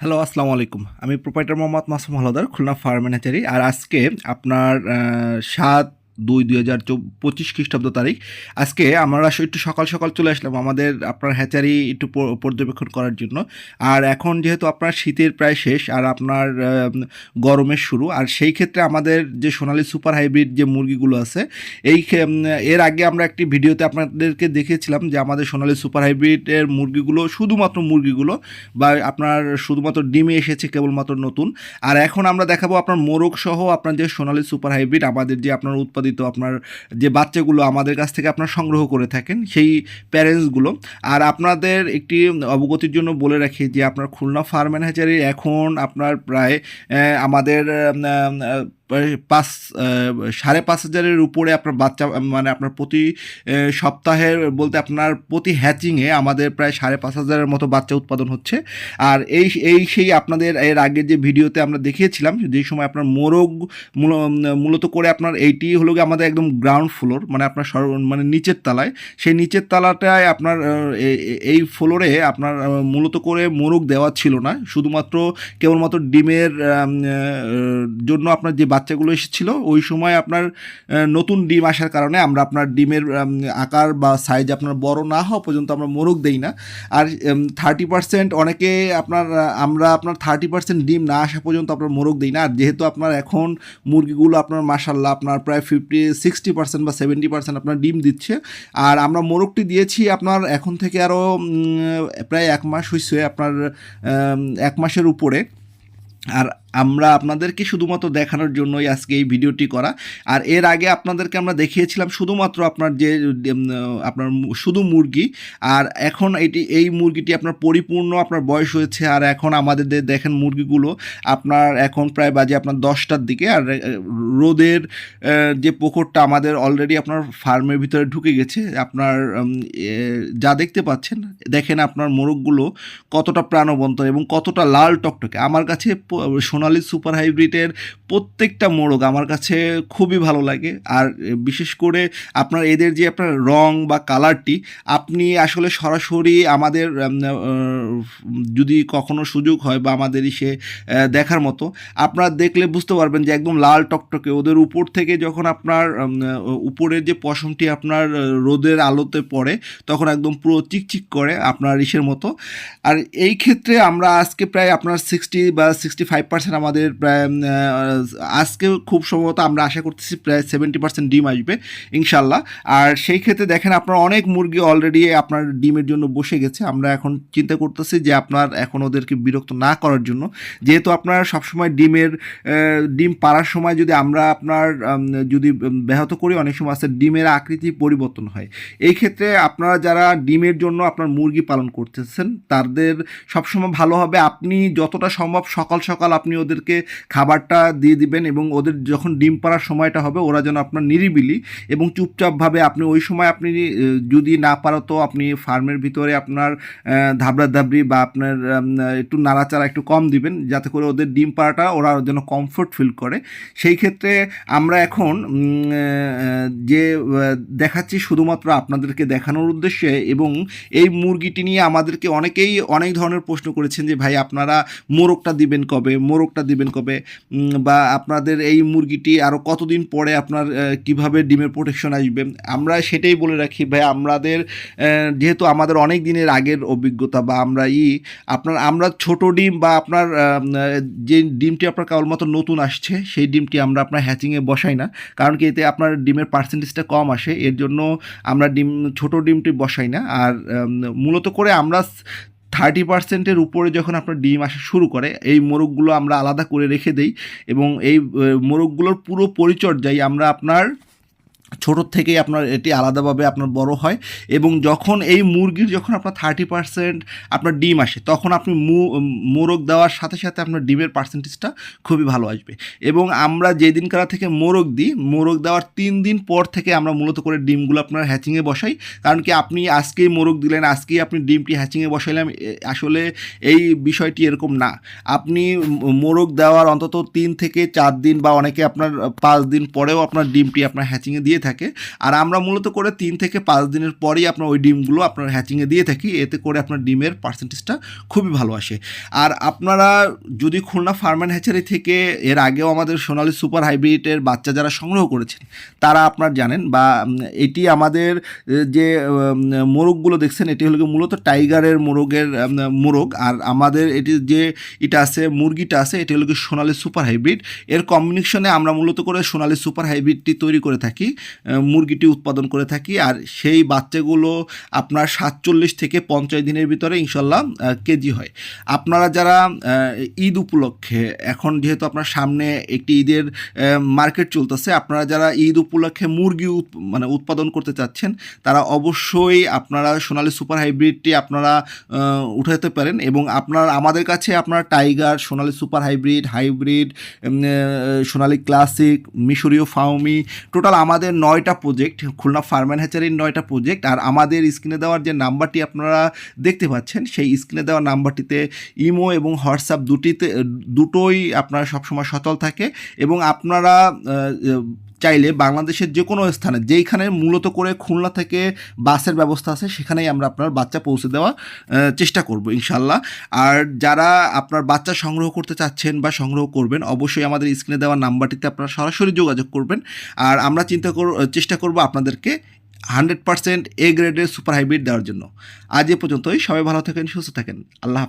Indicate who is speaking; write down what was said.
Speaker 1: Hello আসসালামু আলাইকুম আমি প্রোপাইটার মোহাম্মদ মাসুম হলদার, খুলনা ফার্ম ম্যানেজারি। আর আজকে আপনার সাত দুই দুই হাজার পঁচিশ খ্রিস্টাব্দ তারিখ। আজকে আমরা একটু সকাল সকাল চলে আসলাম আমাদের আপনার হ্যাচারি একটু পর্যবেক্ষণ করার জন্য। আর এখন যেহেতু আপনার শীতের প্রায় শেষ আর আপনার গরমের শুরু, আর সেই ক্ষেত্রে আমাদের যে সোনালি সুপার হাইব্রিড যে মুরগিগুলো আছে, এই এর আগে আমরা একটি ভিডিওতে আপনাদেরকে দেখেছিলাম যে আমাদের সোনালি সুপার হাইব্রিডের মুরগিগুলো শুধুমাত্র মুরগিগুলো বা আপনার শুধুমাত্র ডিমে এসেছে কেবলমাত্র নতুন। আর এখন আমরা দেখাবো আপনার মোরগ সহ আপনার যে সোনালী সুপার হাইব্রিড, আমাদের যে আপনার উৎপাদিত আপনার যে বাচ্চাগুলো আমাদের কাছ থেকে আপনার সংগ্রহ করে থাকেন, সেই প্যারেন্টসগুলো আর আপনাদের একটি অবগতির জন্য বলে রাখি যে, আপনার খুলনা ফার্ম ম্যানেজারি এখন আপনার প্রায় আমাদের পাঁচ সাড়ে পাঁচ হাজারের উপরে আপনার বাচ্চা মানে আপনার প্রতি সপ্তাহে বলতে আপনার প্রতি হ্যাচিংয়ে আমাদের প্রায় সাড়ে পাঁচ হাজারের মতো বাচ্চা উৎপাদন হচ্ছে। আর এই এই সেই আপনাদের এর আগে যে ভিডিওতে আমরা দেখিয়েছিলাম, যে সময় আপনার মোরগ মূল- মূলত করে আপনার এইটি হলো গিয়ে আমাদের একদম গ্রাউন্ড ফ্লোর মানে আপনার সর মানে নিচের তলায়। সেই নিচের তালাটায় আপনার এই ফ্লোরে আপনার মূলত করে মোরগ দেওয়া ছিল না। শুধুমাত্র কেবলমাত্র ডিমের জন্য আপনার যে বাচ্চাগুলো এসেছিল, ওই সময় আপনার নতুন ডিম আসার কারণে আমরা আপনার ডিমের আকার বা সাইজ আপনার বড় না হওয়া পর্যন্ত আমরা মোরগ দেই না। আর থার্টি পার্সেন্ট অনেকে আপনার, আমরা আপনার থার্টি পার্সেন্ট ডিম না আসা পর্যন্ত আপনার মোরগ দিই না। আর যেহেতু আপনার এখন মুরগিগুলো আপনার মাসাল্লাহ আপনার প্রায় ফিফটি সিক্সটি পার্সেন্ট বা সেভেন্টি পার্সেন্ট আপনার ডিম দিচ্ছে। আর আমরা মোরগটি দিয়েছি আপনার এখন থেকে আরও প্রায় এক মাস হয়েছে আপনার এক মাসের উপরে। আর আমরা আপনাদেরকে শুধুমাত্র দেখানোর জন্যই আজকে এই ভিডিওটি করা। আর এর আগে আপনাদেরকে আমরা দেখিয়েছিলাম শুধুমাত্র আপনার যে আপনার শুধু মুরগি, আর এখন এটি, এই মুরগিটি আপনার পরিপূর্ণ আপনার বয়স হয়েছে, আর এখন আমাদের দেখেন মুরগিগুলো আপনার এখন প্রায় বাজে আপনার দশটার দিকে, আর রোদের যে পোখরটা আমাদের অলরেডি আপনার ফার্মের ভিতরে ঢুকে গেছে, আপনার যা দেখতে পাচ্ছেন, দেখেন আপনার মোরগগুলো কতটা প্রাণবন্ত এবং কতটা লাল টকটকে। আমার কাছে প- সোনালী সুপার হাইব্রিডের প্রত্যেকটা মোড়ক আমার কাছে খুবই ভালো লাগে। আর বিশেষ করে আপনার এদের যে আপনার রং বা কালারটি, আপনি আসলে সরাসরি আমাদের যদি কখনো সুযোগ হয় বা আমাদের সে দেখার মতো, আপনারা দেখলে বুঝতে পারবেন যে একদম লাল টকটকে ওদের উপর থেকে যখন আপনার উপরের যে পশমটি আপনার রোদের আলোতে পড়ে, তখন একদম পুরো চিকচিক করে আপনার ইসের মতো। আর এই ক্ষেত্রে আমরা আজকে প্রায় আপনার সিক্সটি বা সিক্সটি ফাইভ পার্সেন্ট আমাদের প্রায় আজকে খুব সম্ভবত আমরা আশা করতেছি প্রায় সেভেন্টি পার্সেন্ট ডিম আসবে, ইনশাল্লাহ। আর সেই ক্ষেত্রে দেখেন আপনার অনেক মুরগি অলরেডি আপনার ডিমের জন্য বসে গেছে। আমরা এখন চিন্তা করতেছি যে আপনার এখন ওদেরকে বিরক্ত না করার জন্য। যেহেতু আপনার সবসময় ডিমের ডিম পাড়ার সময় যদি আমরা আপনার যদি ব্যাহত করি, অনেক সময় আছে ডিমের আকৃতি পরিবর্তন হয়। এই ক্ষেত্রে আপনারা যারা ডিমের জন্য আপনার মুরগি পালন করতেছেন, তাদের সবসময় ভালো হবে। আপনি যতটা সম্ভব সকাল সকাল আপনি ওদেরকে খাবারটা দিয়ে দিবেন এবং ওদের যখন ডিম পাড়ার সময়টা হবে, ওরা যেন আপনার নিরিবিলি এবং চুপচাপভাবে আপনি ওই সময় আপনি যদি না পারো তো আপনি ফার্মের ভিতরে আপনার ধাবড়া ধাবড়ি বা আপনার একটু নাড়াচাড়া একটু কম দিবেন যাতে করে ওদের ডিম পাড়াটা ওরা যেন কমফোর্ট ফিল করে। সেই ক্ষেত্রে আমরা এখন যে দেখাচ্ছি শুধুমাত্র আপনাদেরকে দেখানোর উদ্দেশ্যে এবং এই মুরগিটি নিয়ে আমাদেরকে অনেকেই অনেক ধরনের প্রশ্ন করেছেন যে, ভাই, আপনারা মোরগটা দিবেন কবে? মোরগটা দিবেন কবে? বা আপনাদের এই মুরগিটি আরও কতদিন পরে আপনার কীভাবে ডিমের প্রোটেকশন আসবে? আমরা সেটাই বলে রাখি, ভাই, আমাদের যেহেতু আমাদের অনেক দিনের আগের অভিজ্ঞতা বা আমরা ই, আপনার, আমরা ছোট ডিম বা আপনার যে ডিমটি আপনার কেবলমাত্র নতুন আসছে, সেই ডিমটি আমরা আপনার হ্যাচিংয়ে বসাই না। কারণ কি, এতে আপনার ডিমের পার্সেন্টেজটা কম আসে, এর জন্য আমরা ডিম, ছোট ডিমটি বসাই না। আর মূলত করে আমরা থার্টি পার্সেন্টের উপরে যখন আপনার ডিম আসা শুরু করে, এই মোরগগুলো আমরা আলাদা করে রেখে দেই এবং এই মোরগগুলোর পুরো পরিচর্যায় আমরা আপনার ছোটোর থেকেই আপনার এটি আলাদাভাবে আপনার বড় হয় এবং যখন এই মুরগির যখন আপনার থার্টি পার্সেন্ট আপনার ডিম আসে, তখন আপনি মোরগ দেওয়ার সাথে সাথে আপনার ডিমের পার্সেন্টেজটা খুবই ভালো আসবে। এবং আমরা যেদিন কারা থেকে মোরগ দিই, মোরগ দেওয়ার তিন দিন পর থেকে আমরা মূলত করে ডিমগুলো আপনার হ্যাচিংয়ে বসাই। কারণ কি আপনি আজকেই মোরগ দিলেন, আজকেই আপনি ডিমটি হ্যাচিংয়ে বসাইলাম, এ- আসলে এই বিষয়টি এরকম না। আপনি মোরগ দেওয়ার অন্তত তিন থেকে চার দিন বা অনেকে আপনার পাঁচ দিন পরেও আপনার ডিমটি আপনার হ্যাচিংয়ে দিয়ে থাকে। আর আমরা মূলত করে তিন থেকে পাঁচ দিনের পরেই আপনার ওই ডিমগুলো আপনার হ্যাচিংয়ে দিয়ে থাকি। এতে করে আপনার ডিমের পার্সেন্টেজটা খুবই ভালো আসে। আর আপনারা যদি খুলনা ফার্মেন হ্যাচারি থেকে এর আগেও আমাদের সোনালি সুপার হাইব্রিডের বাচ্চা যারা সংগ্রহ করেছেন, তারা আপনার জানেন বা এটি আমাদের যে মোরগগুলো দেখছেন, এটি হলো মূলত টাইগারের মোরগের মোরগ। আর আমাদের এটি যে এটা আছে, মুরগিটা আছে, এটি হলো গিয়ে সোনালী সুপার হাইব্রিড এর কম্বিনেশনে আমরা মূলত করে সোনালি সুপার হাইব্রিডটি তৈরি করে থাকি। মুরগিটি উৎপাদন করে থাকি। আর সেই বাচ্চাগুলো আপনার সাতচল্লিশ থেকে পঞ্চাশ দিনের ভিতরে ইনশাল্লাহ কেজি হয়। আপনারা যারা ঈদ উপলক্ষে, এখন যেহেতু আপনার সামনে একটি ঈদের মার্কেট চলতেছে, আপনারা যারা ঈদ উপলক্ষে মুরগি মানে উৎপাদন করতে চাচ্ছেন, তারা অবশ্যই আপনারা সোনালি সুপার হাইব্রিডটি আপনারা উঠাতে পারেন এবং আপনার, আমাদের কাছে আপনার tiger, Sonali super hybrid hybrid Sonali classic, মিশরীয় ফাউমি টোটাল আমাদের নয়টা প্রজেক্ট খুলনা ফার্ম্যান হ্যাচারির নয়টা প্রজেক্ট আর আমাদের স্ক্রিনে দেওয়ার যে নাম্বারটি আপনারা দেখতে পাচ্ছেন, সেই স্ক্রিনে দেওয়া নাম্বারটিতে ইমো এবং হোয়াটসঅ্যাপ দুটিতে, দুটোই আপনারা সবসময় সচল থাকে এবং আপনারা চাইলে বাংলাদেশের যে কোনো স্থানে যেইখানে মূলত করে খুলনা থেকে বাসের ব্যবস্থা আছে সেখানেই আমরা আপনার বাচ্চা পৌঁছে দেওয়ার আহ, চেষ্টা করব ইনশাল্লাহ আর যারা আপনার বাচ্চা সংগ্রহ করতে চাচ্ছেন বা সংগ্রহ করবেন অবশ্যই আমাদের স্ক্রিনে দেওয়া নাম্বারটিতে আপনারা সরাসরি যোগাযোগ করবেন। আর আমরা চিন্তা কর চেষ্টা করব আপনাদেরকে হান্ড্রেড পার্সেন্ট এ গ্রেডের সুপার হাইব্রিড দেওয়ার জন্য। আজ এ পর্যন্তই সবাই ভালো থাকেন সুস্থ থাকেন। আল্লাহ।